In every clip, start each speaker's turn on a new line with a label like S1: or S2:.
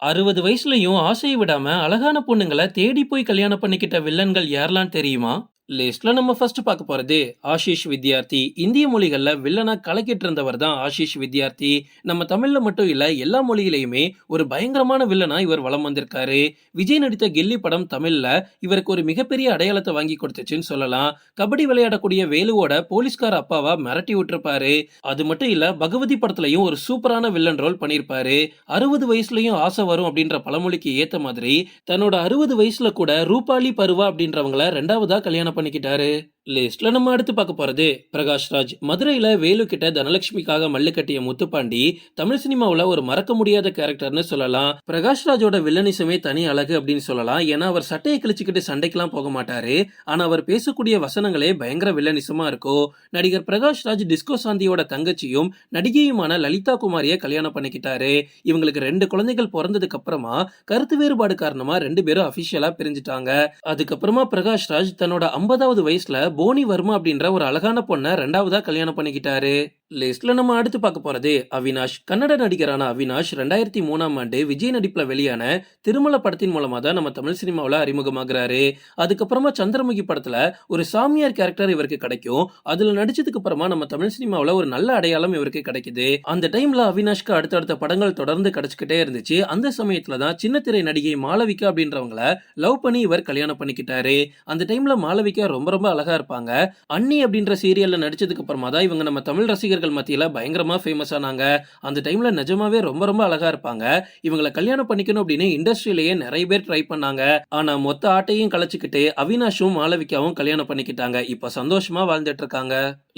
S1: அறுபது வயசுலயும் ஆசையை விடாம அழகான பொண்ணுங்களை தேடி போய் கல்யாணம் பண்ணிக்கிட்ட வில்லன்கள் யாரெல்லாம் தெரியுமா? லிஸ்ட்ல நம்ம ஃபர்ஸ்ட் பார்க்க போறது ஆஷிஷ் வித்யார்த்தி. இந்திய மொழிகள்ல வில்லனா கலக்கிட்டு இருந்தவர் தான் ஆஷிஷ் வித்யார்த்தி. நம்ம தமிழ்ல மட்டும் இல்ல எல்லா மொழியிலையுமே ஒரு பயங்கரமான வில்லனா இவர் வலம் வந்திருக்காரு. விஜய் நடித்த கில்லி படம் தமிழ்ல இவருக்கு ஒரு மிகப்பெரிய அடையாளத்தை வாங்கி கொடுத்துச்சுன்னு சொல்லலாம். கபடி விளையாடக்கூடிய வேலுவோட போலீஸ்கார அப்பாவா மிரட்டி விட்டுருப்பாரு. அது மட்டும் இல்ல பகவதி படத்துலயும் ஒரு சூப்பரான வில்லன் ரோல் பண்ணியிருப்பாரு. அறுபது வயசுலயும் ஆசை வரும் அப்படின்ற பழமொழிக்கு ஏத்த மாதிரி தன்னோட அறுபது வயசுல கூட ரூபாலி பருவா அப்படின்றவங்கள ரெண்டாவதா கல்யாணம் பண்ணிக்கிட்டாரு. லிஸ்ட்ல நம்ம அடுத்து பார்க்க போறது பிரகாஷ் ராஜ் மதுரையில வேலு கிட்ட தனலட்சுமிக்காக மல்லு கட்டிய முத்துப்பாண்டி தமிழ் சினிமாவில் ஒரு மறக்க முடியாத கேரக்டர்னு சொல்லலாம். பிரகாஷ்ராஜோட வில்லனிசமே தனி அழகு அப்படின்னு சொல்லலாம். ஏன்னா அவர் சட்டையை கிழிச்சுக்கிட்டு சண்டைக்கெல்லாம் போக மாட்டாரு. ஆனா அவர் பேசக்கூடிய வசனங்களே பயங்கர வில்லனிசமா இருக்கும் நடிகர் பிரகாஷ் ராஜ் டிஸ்கோ சாந்தியோட தங்கச்சியும் நடிகையுமான லலிதா குமாரியை கல்யாணம் பண்ணிக்கிட்டாரு. இவங்களுக்கு ரெண்டு குழந்தைகள் பிறந்ததுக்கு அப்புறமா கருத்து வேறுபாடு காரணமா ரெண்டு பேரும் அபிஷியலா பிரிஞ்சுட்டாங்க. அதுக்கப்புறமா பிரகாஷ்ராஜ் தன்னோட ஐம்பதாவது வயசுல போனி வர்மா அப்படின்ற ஒரு அழகான பொண்ணை ரெண்டாவதா கல்யாணம் பண்ணிக்கிட்டாரு. லிஸ்ட்ல நம்ம அடுத்து பார்க்க போறது அவினாஷ். கன்னட நடிகரான அவினாஷ் ரெண்டாயிரத்தி மூணாம் ஆண்டு விஜய் நடிப்புல வெளியான திருமல படத்தின் மூலமா தான் நம்ம தமிழ் சினிமாவில் அறிமுகமாகிறாரு. அதுக்கப்புறமா சந்திரமுகி படத்துல ஒரு சாமியார் கேரக்டர் இவருக்கு கிடைக்கும். அதுல நடிச்சதுக்கு அப்புறமா நம்ம தமிழ் சினிமாவில் ஒரு நல்ல அடையாளம் இவருக்கு கிடைக்குது. அந்த டைம்ல அவினாஷ்க்கு அடுத்தடுத்த படங்கள் தொடர்ந்து கிடைச்சிக்கிட்டே இருந்துச்சு. அந்த சமயத்துல தான் சின்ன திரை நடிகை மாளவிகா அப்படின்றவங்கள லவ் பண்ணி இவர் கல்யாணம் பண்ணிக்கிட்டாரு. அந்த டைம்ல மாளவிகா ரொம்ப ரொம்ப அழகா இருப்பாங்க. அன்னி அப்படின்ற சீரியல்ல நடிச்சதுக்கு அப்புறமா தான் இவங்க நம்ம தமிழ் ரசிகர் ரசிகர்கள் மத்தியில் பயங்கரமாக ஃபேமஸ் ஆனாங்க. அந்த டைமில் நிஜமாவே ரொம்ப ரொம்ப அழகாக இருப்பாங்க. இவங்களை கல்யாணம் பண்ணிக்கணும் அப்படின்னு இண்டஸ்ட்ரியிலேயே நிறைய பேர் ட்ரை பண்ணாங்க. ஆனால் மொத்த ஆட்டையும் கலைச்சிக்கிட்டு அவினாஷும் மாளவிகாவும் கல்யாணம் பண்ணிக்கிட்டாங்க. இப்போ சந்தோஷமாக வாழ்ந்துட்டு இருக்காங்க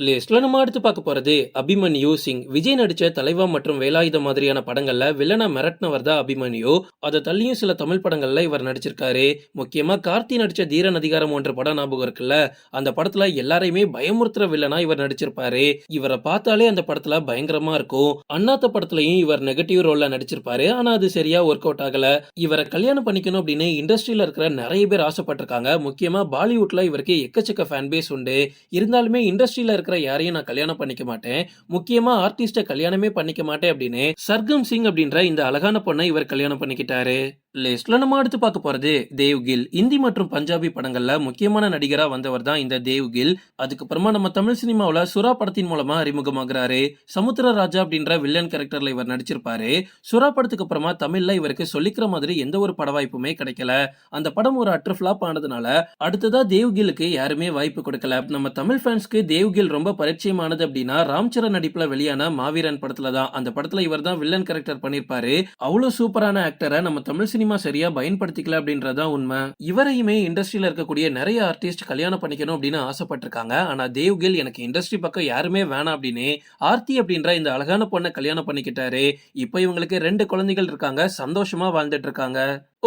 S1: லிஸ்ட்ல நம்ம அடுத்து பார்க்க போறது அபிமன்யு சிங். விஜய் நடிச்ச தலைவா மற்றும் வேலாயுதம் மாதிரியான படங்கள்ல வில்லனா மிரட்டினவர் தான் அபிமன்யு அதை தள்ளியும் சில தமிழ் படங்கள்ல இவர் நடிச்சிருக்காரு. முக்கியமா கார்த்தி நடிச்ச தீரன் அதிகாரம் என்ற படம் ஞாபகம் இருக்குல்ல? அந்த படத்துல எல்லாரையுமே பயமுறுத்துற வில்லனா இவர் நடிச்சிருப்பாரு. இவரை பார்த்த பார்த்தாலே அந்த படத்துல பயங்கரமா இருக்கும். அண்ணாத்த படத்துலயும் இவர் நெகட்டிவ் ரோல்ல நடிச்சிருப்பாரு. ஆனா அது சரியா ஒர்க் அவுட் ஆகல. இவரை கல்யாணம் பண்ணிக்கணும் அப்படின்னு இண்டஸ்ட்ரியில இருக்கிற நிறைய பேர் ஆசைப்பட்டிருக்காங்க. முக்கியமா பாலிவுட்ல இவருக்கு எக்கச்சக்க ஃபேன் பேஸ் உண்டு. இருந்தாலுமே இண்டஸ்ட்ரியில இருக்கிற யாரையும் நான் கல்யாணம் பண்ணிக்க மாட்டேன். முக்கியமா ஆர்டிஸ்ட கல்யாணமே பண்ணிக்க மாட்டேன் அப்படின்னு சர்கம் சிங் அப்படின்ற இந்த அழகான பொண்ணை இவர் கல்யாணம் பண்ணிக்கிட்டாரு. லிஸ்ட்ல நம்ம அடுத்து பார்க்க போறது தேவ்கில் இந்தி மற்றும் பஞ்சாபி படங்கள்ல முக்கியமான நடிகரா வந்தவர் தான் இந்த தேவ்கில் அதுக்கப்புறமா நம்ம தமிழ் சினிமாவுல சுறா படத்தின் மூலமா அறிமுகமாகிறாரு சமுத்திர ராஜா அப்படின்ற வில்லன் கேரக்டர்ல இவர் நடிச்சிருப்பாரு. சுறா படத்துக்கு அப்புறமா தமிழ்ல இவருக்கு சொல்லிக்கிற மாதிரி எந்த ஒரு பட வாய்ப்புமே கிடைக்கல. அந்த படம் ஒரு அட்ரு ஃபிளாப் ஆனதுனால அடுத்ததா தேவ்கிலுக்கு யாருமே வாய்ப்பு கொடுக்கல. நம்ம தமிழ் ஃபேன்ஸ்க்கு தேவ்கில் ரொம்ப பரிச்சயமானது அப்படின்னா ராம்சரண் நடிப்புல வெளியான மாவீரன் படத்துல தான். அந்த படத்துல இவர் தான் வில்லன் கேரக்டர் பண்ணிருப்பாரு. அவ்வளவு சூப்பரான ஆக்டரை நம்ம தமிழ் சினிமா சரியா பயன்படுத்திக்கல அப்படின்றதான் உண்மை. இவரையுமே இண்டஸ்ட்ரியில இருக்கக்கூடிய நிறைய ஆர்டிஸ்ட் கல்யாணம் பண்ணிக்கணும் அப்படின்னு ஆசைப்பட்டிருக்காங்க. ஆனா தேவ்கில் எனக்கு இண்டஸ்ட்ரி பக்கம் யாருமே வேணாம் அப்படின்னு ஆர்த்தி அப்படின்ற இந்த அழகான பொண்ணை கல்யாணம் பண்ணிக்கிட்டாரு. இப்போ இவங்களுக்கு ரெண்டு குழந்தைகள் இருக்காங்க. சந்தோஷமா வாழ்ந்துட்டு இருக்காங்க.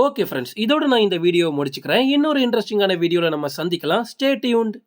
S1: ஓகே ஃப்ரெண்ட்ஸ் இதோட நான் இந்த வீடியோ முடிச்சுக்கிறேன். இன்னொரு இன்ட்ரெஸ்டிங்கான வீடியோவில் நம்ம சந்திக்கலாம். Stay tuned